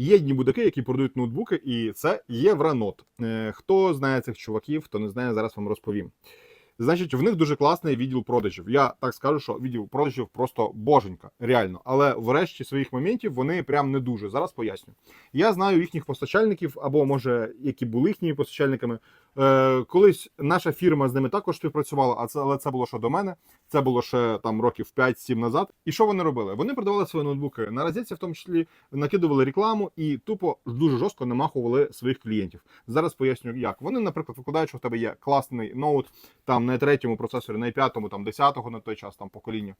Є дні будаки, які продають ноутбуки, і це Євронот. Е, Хто знає цих чуваків, хто не знає, зараз вам розповім. Значить, в них дуже класний відділ продажів. Я так скажу, що відділ продажів просто боженька, реально. Але врешті своїх моментів вони прям не дуже. Зараз поясню. Я знаю їхніх постачальників, або може, які були їхніми постачальниками. Е, колись наша фірма з ними також співпрацювала, а це але це було ще до мене. Це було ще там років 5-7 назад. І що вони робили? Вони продавали свої ноутбуки на розетці, в тому числі накидували рекламу і тупо дуже жорстко намахували своїх клієнтів. Зараз поясню, як вони, наприклад, викладають, що в тебе є класний ноут там на третьому процесорі, на п'ятому, там десятого на той час там покоління.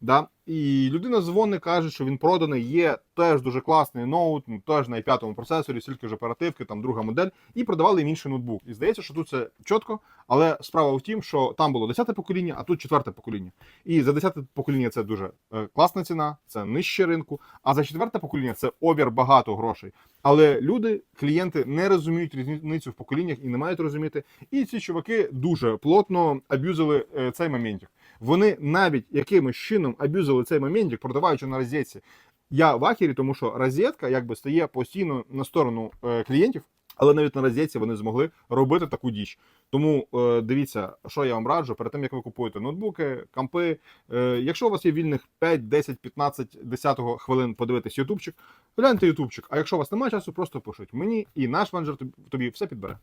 Да? І людина дзвонить, каже, що він проданий, є теж дуже класний ноут, ну, теж на п'ятому процесорі, стільки ж оперативки, там друга модель, і продавали їм інший ноутбук. І здається, що тут це чітко, але справа в тім, що там було 10-те покоління, а тут четверте покоління. І за 10 покоління це дуже е, класна ціна, це нижче ринку. А за четверте покоління це обір багато грошей. Але люди, клієнти не розуміють різницю в поколіннях і не мають розуміти. І ці чуваки дуже плотно аб'юзили е, цей моментик. Вони навіть якимось чином аб'юзили цей моментик, продаваючи на розетці. Я в ахері, тому що розетка якби стає постійно на сторону е, клієнтів. Але навіть на розетці вони змогли робити таку діч. Тому е, дивіться, що я вам раджу перед тим, як ви купуєте ноутбуки, компи. Е, якщо у вас є вільних 5, 10, 15, 10 хвилин подивитись ютубчик, гляньте ютубчик. А якщо у вас немає часу, просто пишіть мені, і наш менеджер тобі все підбере.